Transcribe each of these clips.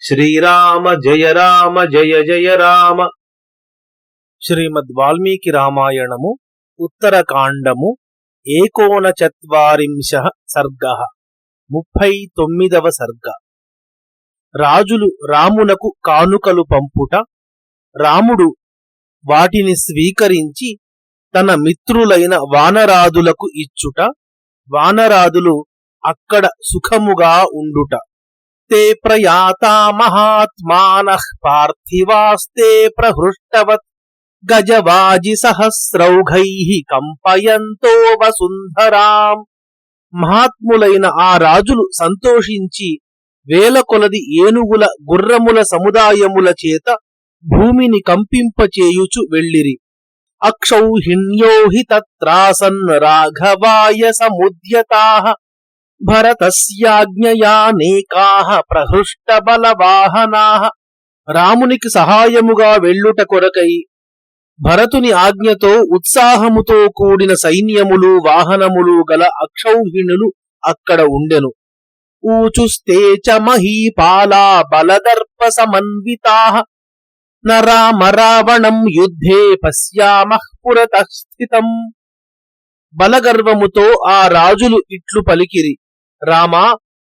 శ్రీరామ జయ రామ జయ జయ రామ. శ్రీమద్ వాల్మీకి రామాయణము ఉత్తరకాండము ఏకోన చత్వారింశ సర్గ. ముప్పై తొమ్మిదవ సర్గ. రాజులు రామునకు కానుకలు పంపుట రాముడు వాటిని స్వీకరించి తన మిత్రులైన వానరాదులకు ఇచ్చుట. వానరాదులు అక్కడ సుఖముగా ఉండుట. తే ప్రయాతా మహాత్మాన పార్థివాస్తే ప్రహృష్టవత్ గజవాజి సహస్రౌఘై కంపయంతో వసుంధరాం మహాత్ములైన ఆ రాజులు సంతోషించి వేల కొలది ఏనుగుల గుర్రముల సముదాయముల చేత భూమిని కంపింపచేయుచు వెళ్ళిరి అక్షౌహిణ్యో హి తత్రాసన్ రాఘవాయ సముద్యతా భరతస్యాజ్ఞయానేకాహ ప్రహృష్ట బలవాహనాహ రామునికి సహాయముగా వెళ్ళుట కొరకై భరతుని ఆజ్ఞతో ఉత్సాహముతో కూడిన సైన్యములు వాహనములు గల అక్షౌహిణులు అక్కడ ఉండెను. ఊచుస్తే చ మహీపాలా బలదర్ప సమన్వితా నరామ రావణం యుద్ధే పశ్యామః పురతః స్థితం. బలగర్వముతో ఆ రాజులు ఇట్లు పలికిరి. రామా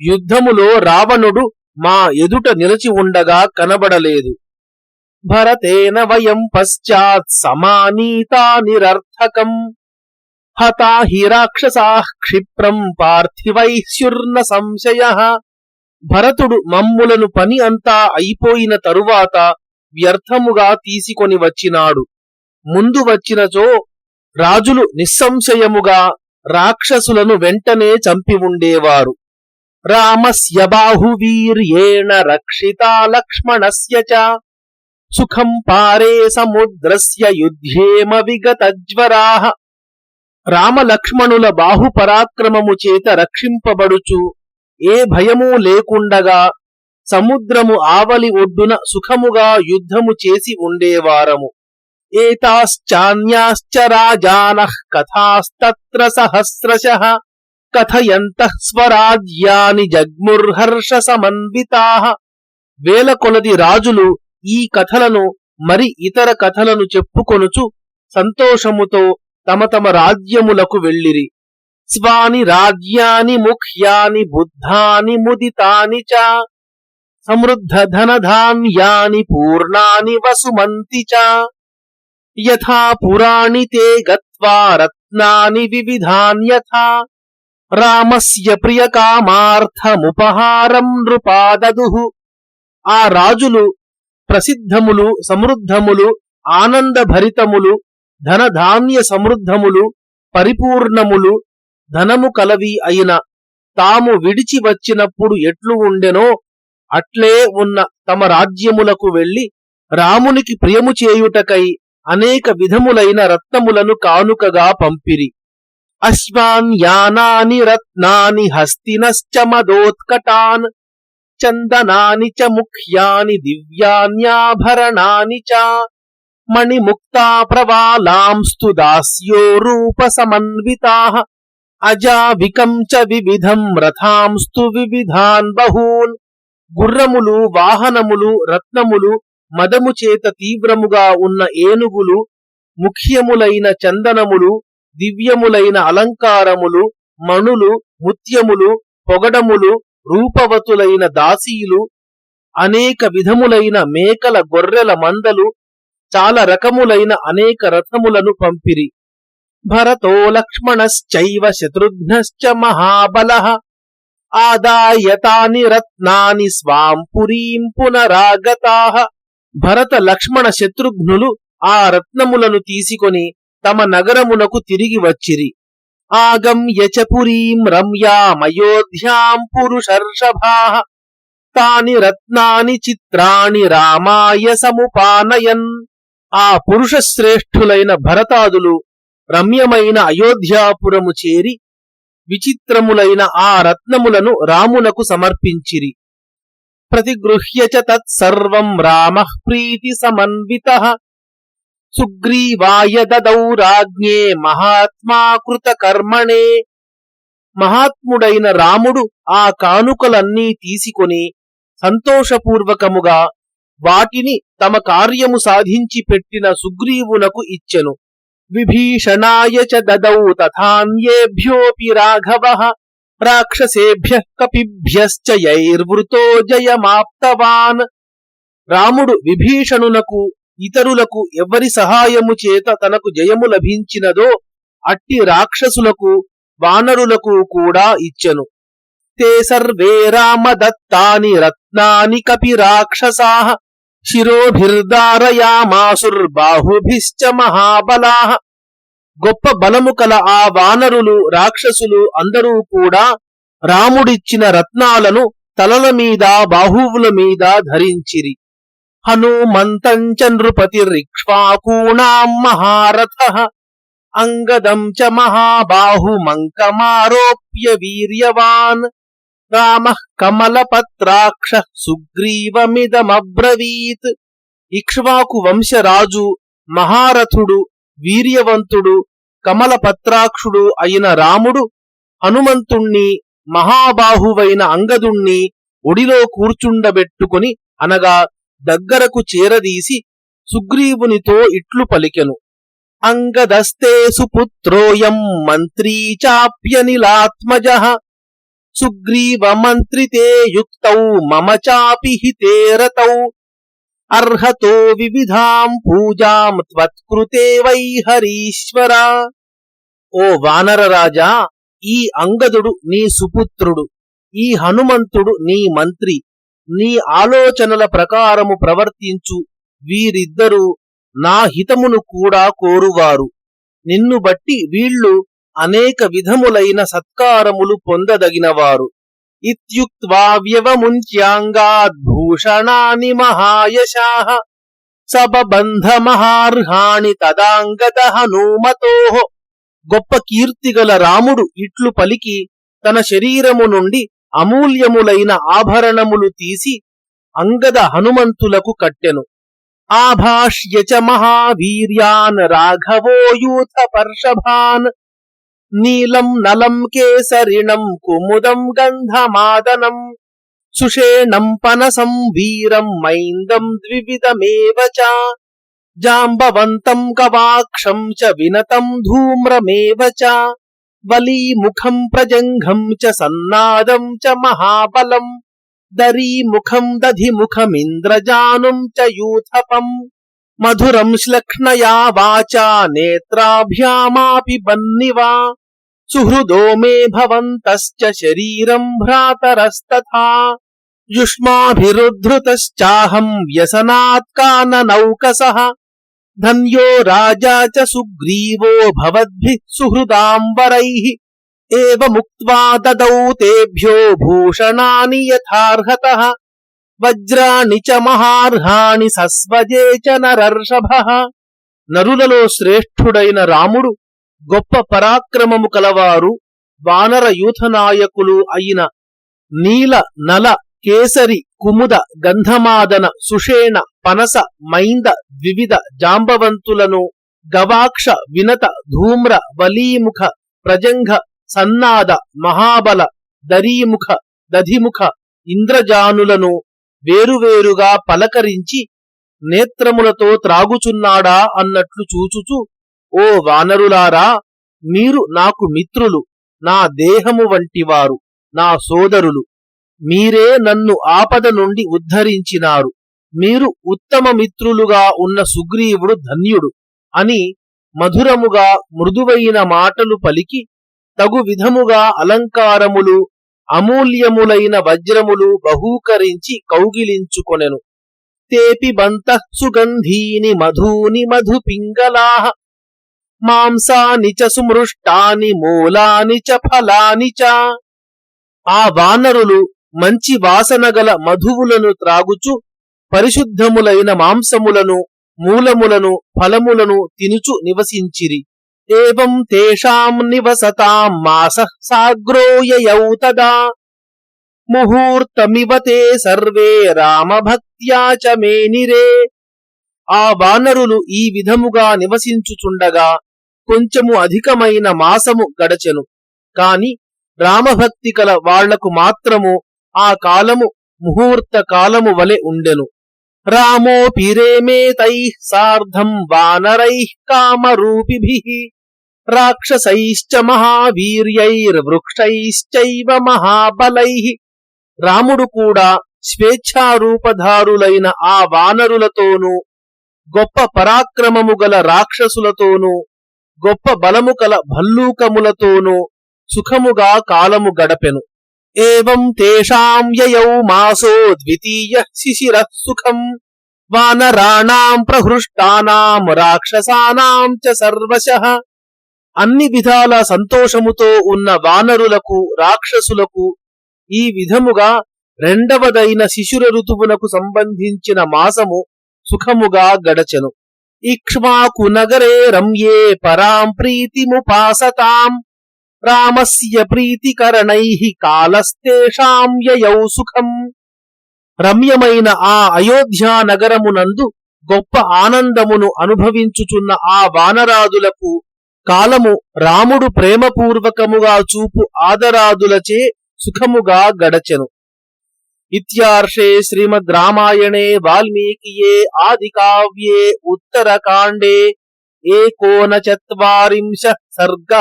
యుద్ధములో రావణుడు మా ఎదుట నిలిచి ఉండగా కనబడలేదు. భరతేన వయం పశ్చాత్ సమానీతా నిరర్థకం. హతాహి రాక్షసా క్షిప్రం పార్థివైశ్యుర్న సంశయ. భరతుడు మమ్ములను పని అంతా అయిపోయిన తరువాత వ్యర్థముగా తీసుకొని వచ్చినాడు. ముందు వచ్చినచో రాజులు నిస్సంశయముగా రాక్షసులను వెంటనే చంపి ఉండేవారు. రామస్య బాహువీర్యేణ రక్షిత లక్ష్మణస్య చ. సుఖం పారే సముద్రస్య యుద్ధేమ విగతజ్వరాః. రామలక్ష్మణుల బాహుపరాక్రమము చేత రక్షింపబడుచు. ఏ భయము లేకుండగా సముద్రము ఆవలి ఒడ్డున సుఖముగా యుద్ధము చేసి ఉండేవారము. ఏతాశ్చాన్యాశ్చ రాజానః కథాస్తత్ర సహస్రశః కథయంతః స్వరాజ్యాని జగ్ముర్హర్ష సమన్వితాః వేల కొలది రాజులు ఈ కథలను మరి ఇతర కథలను చెప్పుకొనుచు సంతోషముతో తమ తమ రాజ్యములకు వెళ్ళిరి. స్వాని రాజ్యాని ముఖ్యాని బుద్ధాని ముదితాని చ. సమృద్ధ ధనధాన్యాని పూర్ణాని వసుమంతి చ. యథా పురాణి తే గత్వా రత్నాని వివిధాన్యథా రామస్య ప్రియకామార్థముపహారం నృపాదదు. ఆ రాజులు ప్రసిద్ధములు సమృద్ధములు ఆనందభరితములు ధనధాన్య సమృద్ధములు పరిపూర్ణములు ధనము కలవి అయిన తాము విడిచి వచ్చినప్పుడు ఎట్లు ఉండెనో అట్లే ఉన్న తమ రాజ్యములకు వెళ్ళి రామునికి ప్రియము చేయుటకై అనేక విధములైన రత్నములను కానుకగా పంపిరి. అశ్వాన్ యానాని రత్నాని హస్తినశ్చ మదోత్కటాన్ చందనాని చ ముఖ్యాని దివ్యాన్యాభరణాని చ మణిముక్తా ప్రవాలాంస్తు దాస్యో రూప సమన్వితా అజావికం చ వివిధం రథాంస్తు వివిధాన్ బహూన్ గుర్రములు వాహనములు రత్నములు మదము చేత తీవ్రముగా ఉన్న ఏనుగులు ముఖ్యములైన చందనములు దివ్యములైన అలంకారములు మణులు ముత్యములు పొగడములు రూపవతులైన దాసీలు అనేక విధములైన మేకల గొర్రెల మందలు చాలా రకములైన అనేక రథములను పంపిరి. భరతో లక్ష్మణశ్చైవ శత్రుఘ్నశ్చ మహాబల ఆదాయతాని రత్నాని స్వాం పురీం పునరాగతా. భరత లక్ష్మణ శత్రుఘ్నులు ఆ రత్నములను తీసుకొని తమ నగరమునకు తిరిగి వచ్చిరి. ఆగమ్య పురీం రమ్యామయోధ్యాం పురుషర్షభా. తాని రత్నాని చిత్రాణి రామాయ సముపానయన్. ఆ పురుషశ్రేష్ఠులైన భరతాదులు రమ్యమైన అయోధ్యాపురము చేరి విచిత్రములైన ఆ రత్నములను రామునకు సమర్పించిరి. ప్రతిగృహ్య చ తత్సర్వం రామ ప్రీతి సమన్విత. సుగ్రీవాయ దదౌ రాజ్ఞే మహాత్మాకృత కర్మణే. మహాత్ముడైన రాముడు ఆ కానుకలన్నీ తీసుకొని సంతోషపూర్వకముగా వాటిని తమ కార్యము సాధించి పెట్టిన సుగ్రీవునకు ఇచ్చెను. విభీషణాయ చ దదౌ తథాన్యేభ్యోపి రాఘవ. రాక్షసేభ్య కపిభ్యశ్చ యైర్వృతో జయమాప్తవాన్. రాముడు విభీషణునకు ఇతరులకు ఎవరి సహాయము చేత తనకు జయము లభించినదో అట్టి రాక్షసులకు వానరులకు కూడా ఇచ్చెను. తే సర్వే రామదత్తాని రత్నాని కపి రాక్షసా శిరోభిర్దారయామాసుర్బాహుభిశ్చ మహాబలా. గొప్ప బలము కల ఆ వానరులు రాక్షసులు అందరూ కూడా రాముడిచ్చిన రత్నాలను తలల మీద బాహువుల మీద ధరించిరి. హనుమంతంచ నృపతిరిక్ష్వాకూణాం మహారథ అంగదం చ మహాబాహుమంకమారోప్య వీర్యవాన్. రామ కమలపత్రాక్ష సుగ్రీవమిదమబ్రవీత్. ఇక్ష్వాకు వంశరాజు మహారథుడు వీర్యవంతుడు కమలపత్రాక్షుడు అయిన రాముడు హనుమంతుణ్ణి మహాబాహువైన అంగదుణ్ణి ఒడిలో కూర్చుండబెట్టుకుని అనగా దగ్గరకు చేరదీసి సుగ్రీవునితో ఇట్లు పలికెను. అంగదస్తే సుపుత్రోయం మంత్రీ చాప్యనిలాత్మజ సుగ్రీవ మంత్రితే యుక్తౌ మమ చాపి హితేరతౌ అర్హతో వివిధాం పూజాం త్వత్కృతే వై హరీశ్వర. ఓ వానర రాజా ఈ అంగదుడు నీ సుపుత్రుడు ఈ హనుమంతుడు నీ మంత్రి నీ ఆలోచనల ప్రకారము ప్రవర్తించు వీరిద్దరూ నా హితమును కూడా కోరువారు. నిన్ను బట్టి వీళ్ళు అనేక విధములైన సత్కారములు పొందదగినవారు. ఇత్యుక్త్వా వ్యవముంచ్యాంగాద్భూషణాని మహాయశాః సబబంధమహార్హాణి తదాంగత తదాంగద హనుమతో గొప్ప కీర్తిగల రాముడు ఇట్లు పలికి తన శరీరము నుండి అమూల్యములైన ఆభరణములు తీసి అంగద హనుమంతులకు కట్టెను. ఆభాష్య చ మహావీర్యాన్ రాఘవో యూథ పర్షభాన్ నీలం నలం కేసరిణం కుముదం గంధమాదనం సుషేణం పనసం వీరం మైందం ద్వివిధమేవ చ జాంబవంతం గవాక్షం చ వినతం ధూమ్రమేవ చ వలీముఖం ప్రజంఘం చ సన్నాదం చ మహాబలం దరీముఖం దధిముఖమింద్రజానుం చ యూథపం मधुरम मधुरंश्लक्ष्णया वाचा नेत्राभ्यामापि बन्निवा। सुहृदो मे भवन्तश्च शरीरम् भ्रातरस्तथा। युष्माभिरुद्धृतश्चाहम् व्यसनात्काननौकसः धन्यो राजा च सुग्रीवो भवद्भिः सुहृदाम्बरैः एवमुक्त्वा ददौ तेभ्यो भूषणानि यथार्हतः। వజ్రాణి చ మహార్హాణి సస్వజే చ నరర్షభ. నరులలో శ్రేష్ఠుడైన రాముడు గొప్ప పరాక్రమము కలవారు వానర యూథ నాయకులు అయిన నీల నల కేసరి కుముద గంధమాదన సుషేణ పనస మైంద ద్వివిధ జాంబవంతులను గవాక్ష వినత ధూమ్ర వలీముఖ ప్రజంఘ సన్నాద మహాబల దరీముఖ దధిముఖ ఇంద్రజానులను వేరువేరుగా పలకరించి నేత్రములతో త్రాగుచున్నాడా అన్నట్లు చూచుచు ఓ వానరులారా మీరు నాకు మిత్రులు నా దేహము వంటివారు నా సోదరులు. మీరే నన్ను ఆపద నుండి ఉద్ధరించినారు. మీరు ఉత్తమ మిత్రులుగా ఉన్న సుగ్రీవుడు ధన్యుడు అని మధురముగా మృదువైన మాటలు పలికి తగు విధముగా అలంకారములు అమూల్యములైన వజ్రములు బహూకరించి కౌగిలించుకొనెను. తేపి బంత సుగంధీని మధూని మధుపింగళా. మాంసాని చ సుమృష్టాని మూలాని చ ఫలాని చ. ఆ వానరులు మంచి వాసన గల మధువులను త్రాగుచు పరిశుద్ధములైన మాంసములను మూలములను ఫలములను తినుచు నివసించిరి. ఏం తేషాం నివసతాం మాస సాగ్రోయయౌ తదా. ముహూర్తమివ తే సర్వే రామభక్త్యా చ మేనిరే ఆ వానరులు ఈ విధముగా నివసించుచుండగా కొంచెము అధికమైన మాసము గడచెను. కాని రామభక్తి కల వాళ్ళకు మాత్రము ఆ కాలము ముహూర్త కాలము వలె ఉండెను. రామోపిరేమే తై సార్ధం వానరై కామరూపిభి. రాక్షసైశ్చ మహావీర్యైర్వృక్షైశ్చైవ మహాబలై. రాముడు కూడా స్వేచ్ఛారూపధారులైన ఆ వానరులతోనూ గొప్ప పరాక్రమము గల రాక్షసులతోనూ గొప్ప బలము కల భల్లూకములతోనూ సుఖముగా కాలము గడపెను. ఏం తేషాం యయౌ మాసో ద్వితీయ శిశిర సుఖం. వానరాణాం ప్రహృష్టానాం రాక్షసానాం చ సర్వశః. అన్ని విధాల సంతోషముతో ఉన్న వానరులకు రాక్షసులకు ఈ విధముగా రెండవదైన శిశుర ఋతువునకు సంబంధించిన మాసము సుఖముగా గడచెను. ఇక్ష్మాకు నగరే రమ్యే పరాం ప్రీతిముపాసతాం రామస్య ప్రీతికరణై కాలస్తేషాం యయౌ సుఖం. రమ్యమైన ఆ అయోధ్యా నగరమునందు గొప్ప ఆనందమును అనుభవించుచున్న ఆ వానరాదులకు కాలము రాముడు ప్రేమపూర్వకముగా చూపు ఆదరాదులచే సుఖముగా గడచెను. ఇత్యార్షే శ్రీమద్ రామాయణే వాల్మీకియే ఆది కావ్యే ఉత్తరకాండే ఏకోనచత్వారింశ సర్గ.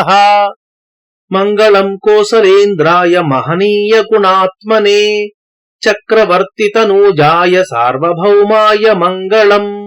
మంగళం కోసలేంద్రాయ మహనీయ గుణాత్మనే చక్రవర్తి తనూజాయ సార్వభౌమాయ మంగళం.